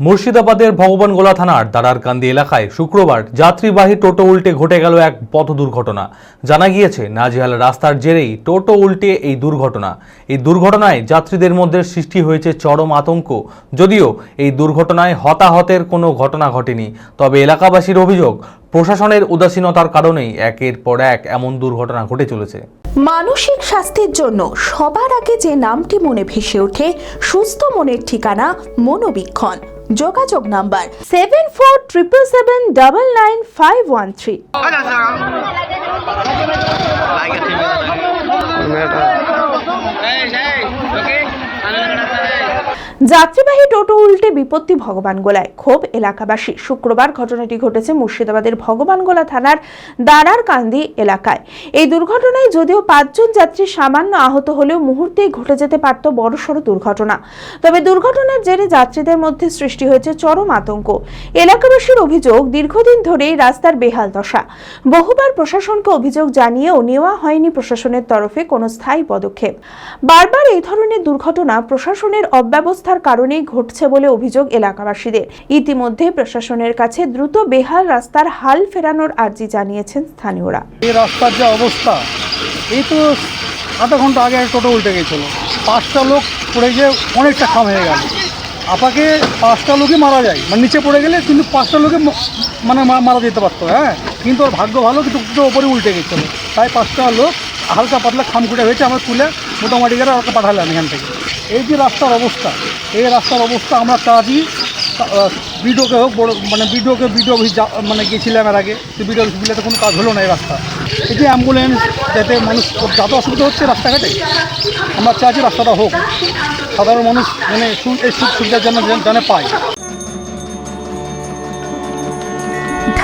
মুর্শিদাবাদের ভগবানগোলা থানার দাঁড়ারকান্দি এলাকায় শুক্রবার যাত্রীবাহী টোটো উল্টে ঘটে গেল এক পথ দুর্ঘটনা। জানা গিয়েছে, নাজিহাল রাস্তার জেরেই টোটো উল্টে এই দুর্ঘটনা। এই দুর্ঘটনায় যাত্রীদের মধ্যে সৃষ্টি হয়েছে চরম আতঙ্ক। যদিও এই দুর্ঘটনায় হতাহতের কোনো ঘটনা ঘটেনি, তবে এলাকাবাসীর অভিযোগ প্রশাসনের উদাসীনতার কারণেই একের পর এক এমন দুর্ঘটনা ঘটে চলেছে। মানসিক স্বাস্থ্যের জন্য সবার আগে যে নামটি মনে ভেসে ওঠে সুস্থ মনের ঠিকানা মনোবীক্ষণ। যোগাযোগ number seven four triple seven double nine five one three যাত্রীবাহী টোটো উল্টে বিপত্তি ভগবানগোলায় ক্ষোভ এলাকাবাসী। শুক্রবার ঘটনাটি ঘটেছে মুর্শিদাবাদের ভগবানগোলা থানার দাঁড়ারকান্দি এলাকায়। এই দুর্ঘটনায় যদিও পাঁচজন যাত্রী সামান্য আহত হলেও মুহূর্তেই ঘটে যেতে পারত বড়সড় দুর্ঘটনা। তবে দুর্ঘটনার জেরে যাত্রীদের মধ্যে সৃষ্টি হয়েছে চরম আতঙ্ক। এলাকাবাসীর অভিযোগ, দীর্ঘদিন ধরেই রাস্তার বেহাল দশা। বহুবার প্রশাসনকে অভিযোগ জানিয়েও নেওয়া হয়নি প্রশাসনের তরফে কোনো স্থায়ী পদক্ষেপ। বারবার এই ধরনের দুর্ঘটনা প্রশাসনের অব্যবস্থার কারণেই ঘটছে বলে অভিযোগ এলাকাবাসীদের। ইতিমধ্যে প্রশাসনের কাছে দ্রুত বেহাল রাস্তার হাল ফেরানোর আর্জি জানিয়েছেন স্থানীয়রা। এই রাস্তার যা অবস্থা, এই তো আধা ঘণ্টা আগে টোটো উল্টে গেছিল। পাঁচটা লোক পড়ে গিয়ে অনেকটা খাম হয়ে গেল। আপাকে পাঁচটা লোকই মারা যায়। মানে নিচে পড়ে গেলে কিন্তু পাঁচটা লোকে মানে মারা যেতে পারতো হ্যাঁ? কিন্তু ওর ভাগ্য ভালো, কিন্তু দুটো ওপরে উল্টে গেছিল। তাই পাঁচটা লোক হালকা পাতলা খামখুটে হয়েছে, আমরা তুলে মোটামুটি করে ওকে পাঠালাম এখান থেকে। এই যে রাস্তার অবস্থা, এই রাস্তার অবস্থা আমরা চাচ্ছি বিডিওকে হোক, বড় মানে বিডিওকে, বিডিও মানে গেছিলাম এর আগে বিডিও অফিস বিলেতে কোনো কাজ হলো না এই রাস্তা। এই যে অ্যাম্বুলেন্স যাতে মানুষ, যাতে অসুবিধা হচ্ছে রাস্তাঘাটে, আমরা চাইছি রাস্তাটা হোক। সাধারণ মানুষ মানে এই সুখ সুবিধার জন্য যেন- যেন পায়।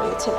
রয়েছে